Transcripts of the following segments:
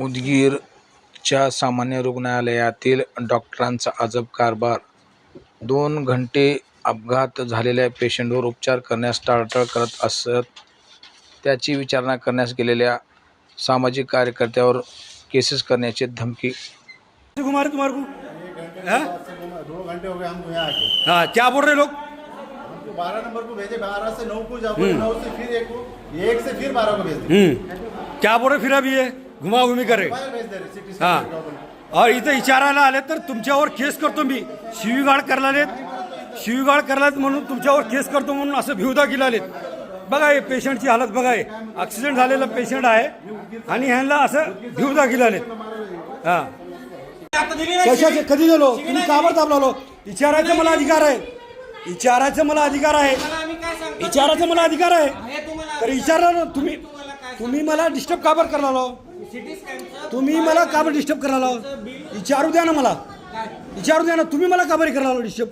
उदगीरच्या सामान्य रुग्णालयातील डॉक्टरांचा अजब कारभार. दोन घंटे अपघात झालेल्या पेशंटवर उपचार करण्यास टाळाटाळ करत असत. त्याची विचारणा करण्यास गेलेल्या सामाजिक कार्यकर्त्यावर केसेस करण्याची धमकी. घुमा रहे तुम्हारे को हाँ? दो घंटे हो गए हमको यहाँ आके हाँ क्या बोल रहे लोग? हमको बारह नंबर को भेजे बारह से नौ को जाओ नौ से फिर एक को एक से फिर बारह को भेज क्या बोल रहे फिर अभी ये? घुमा घुमी करे. हा. और इथं विचारायला आले तर तुमच्यावर केस करतो मी. शिवीगाळ करलालेत. शिवीगाळ करलात म्हणून तुमच्यावर केस करतो म्हणून असं भिवदा गेलालेत बघा हे पेशंटची हालत बघा हे. ॲक्सिडेंट झालेलं पेशंट आहे आणि ह्यांना असं भिवदा गेलालेत हा. कशाचे? कधी गेलो तुम्ही का बरं दाबलालो विचारायचं मला अधिकार आहे. विचारायचं मला अधिकार आहे. विचारायचं मला अधिकार आहे. तर ना तुम्ही तुम्ही मला डिस्टर्ब का बरं करला तुम्ही मला का बरं डिस्टर्ब करायला विचारू द्या ना मला. विचारू द्या ना तुम्ही मला का बरं करायला डिस्टर्ब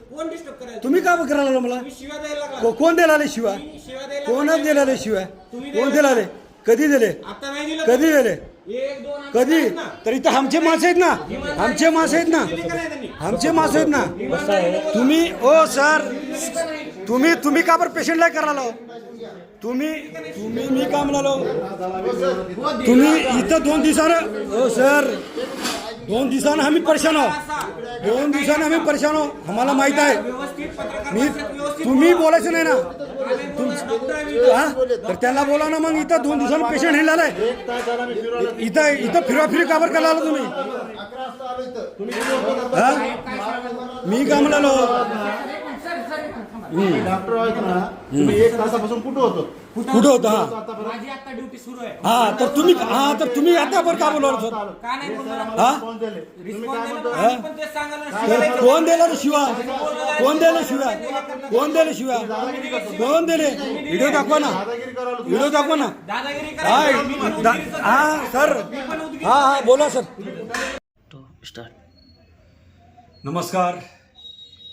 तुम्ही का बरं करायला मला? शिव्या कोण दिला शिवाय? शिव्या द्यायला कोणच दिला शिवाय? तुम्ही कोण दिला दिला कधी दिले? कधी दिले? कधी. तर इथं आमचे माणसं आहेत ना. आमचे माणसं आहेत ना? आमचे माणसं आहेत ना. तुम्ही ओ सर. तुम्ही तुम्ही का बरं पेशंटला करायला तुम्ही तुम्ही मी काय म्हणालो? तुम्ही इथं दोन दिवसानं हो सर. दोन दिवसानं आम्ही परेशान आहो दोन दिवसानं आम्ही परेशान आहो आम्हाला माहीत आहे. मी तुम्ही बोलायचं नाही ना. हा? तर त्यांना बोला ना मग इथं दोन दिवसानं पेशंट हे इथं इथं फिराफिरी काबर करायला आला तुम्ही आलो तुम्ही? हा? मी का म्हणालो? डॉक्टर आहेत ना तुम्ही एक तासापासून कुठं होतो? कुठं होता? हा. माझी आता ड्युटी सुरू आहे. हा तर तुम्ही हा तर तुम्ही आता बरं का बोलवलं सर का नाही बोलणार? हा? फोन दिले. तुम्ही रिस्पॉन्स काय दिला म्हणतो मग आम्ही पण तेच सांगायला शिव्या तर द्यायला कोण दिला रे शिवा. कोण दिलं शिव्या कोण दिलं शिव्या कोण दिले. व्हिडिओ दाखवा ना. दादागिरी करायला व्हिडिओ दाखवा ना. दादागिरी हा करायची मी पण दा- उदगीरचा हा सर. हा हा बोला सर. नमस्कार.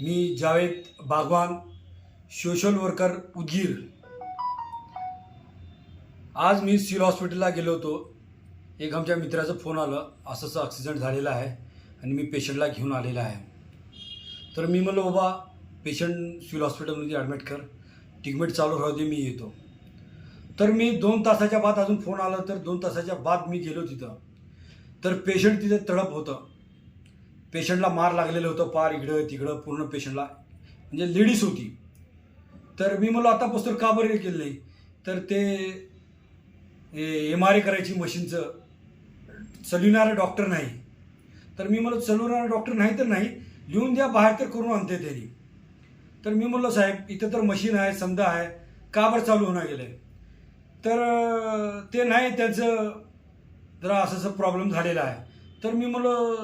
मी जावेद बागवान सोशल वर्कर उदगीर. आज मी सिव्हिल हॉस्पिटलला गेलो होतो. एक आमच्या मित्राचा फोन आलं. असं असं ॲक्सिडेंट झालेला आहे आणि मी पेशंटला घेऊन आलेला आहे. तर मी म्हणलो बाबा पेशंट सिव्हिल हॉस्पिटलमध्ये ॲडमिट कर. ट्रीटमेंट चालू राहू दे मी येतो. तर मी दोन तासाच्या बाद अजून फोन आला. तर दोन तासाच्या बाद मी गेलो तिथं. तर पेशंट तिथे तडप होतं. पेशंटला मार लागलेलं होतं. पार इकडं तिकडं पूर्ण पेशंटला म्हणजे लेडीज होती. तर मी म्हणलो आता पुस्तक का बरं केलं नाही तर ते एम आर आय करायची मशीनचं. चलविणारा डॉक्टर नाही. तर मी म्हणलो चलवणारा डॉक्टर नाही तर नाही लिहून द्या बाहेर तर करून आणते त्यांनी. तर मी म्हणलो साहेब इथं तर मशीन आहे समजा आहे. का बरं चालू होणार गेलं तर ते नाही त्यांचं जरा असं असं प्रॉब्लेम झालेला आहे. तर मी म्हणलो